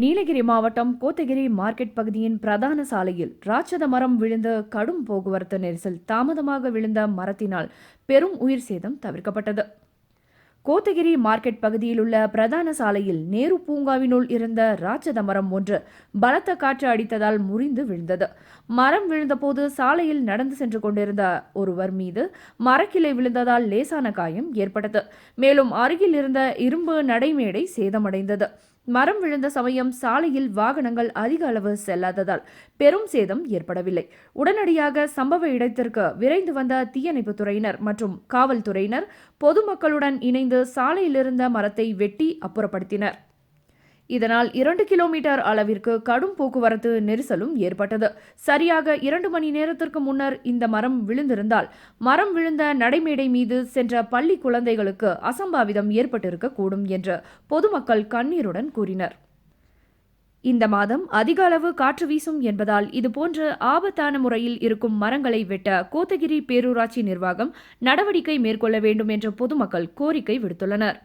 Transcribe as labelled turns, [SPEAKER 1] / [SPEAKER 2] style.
[SPEAKER 1] நீலகிரி மாவட்டம் கோத்தகிரி மார்க்கெட் பகுதியின் பிரதான சாலையில் ராட்சத மரம் விழுந்த கடும் போக்குவரத்து நெரிசல் தாமதமாக விழுந்த மரத்தினால் பெரும் உயிர் சேதம் தவிர்க்கப்பட்டது. கோத்தகிரி மார்க்கெட் பகுதியில் உள்ள பிரதான சாலையில் நேரு பூங்காவினுள் இருந்த ராட்சத மரம் ஒன்று பலத்த காற்று அடித்ததால் முறிந்து விழுந்தது. மரம் விழுந்தபோது சாலையில் நடந்து சென்று கொண்டிருந்த ஒருவர் மீது மரக்கிளை விழுந்ததால் லேசான காயம் ஏற்பட்டது. மேலும் அருகில் இருந்த இரும்பு நடைமேடை சேதமடைந்தது. மரம் விழுந்த சமயம் சாலையில் வாகனங்கள் அதிக அளவு செல்லாததால் பெரும் சேதம் ஏற்படவில்லை. உடனடியாக சம்பவ இடத்திற்கு விரைந்து வந்த தீயணைப்பு துறையினர் மற்றும் காவல்துறையினர் பொதுமக்களுடன் இணைந்து சாலையிலிருந்த மரத்தை வெட்டி அப்புறப்படுத்தினர். இதனால் இரண்டு கிலோமீட்டர் அளவிற்கு கடும் போக்குவரத்து நெரிசலும் ஏற்பட்டது. சரியாக இரண்டு மணி நேரத்திற்கு முன்னர் இந்த மரம் விழுந்திருந்தால் மரம் விழுந்த நடைமேடை மீது சென்ற பள்ளி குழந்தைகளுக்கு அசம்பாவிதம் ஏற்பட்டிருக்கக்கூடும் என்று பொதுமக்கள் கண்ணீருடன் கூறினர். இந்த மாதம் அதிக அளவு காற்று வீசும் என்பதால் இதுபோன்ற ஆபத்தான முறையில் இருக்கும் மரங்களை வெட்ட கோத்தகிரி பேரூராட்சி நிர்வாகம் நடவடிக்கை மேற்கொள்ள வேண்டும் என்று பொதுமக்கள் கோரிக்கை விடுத்துள்ளனர்.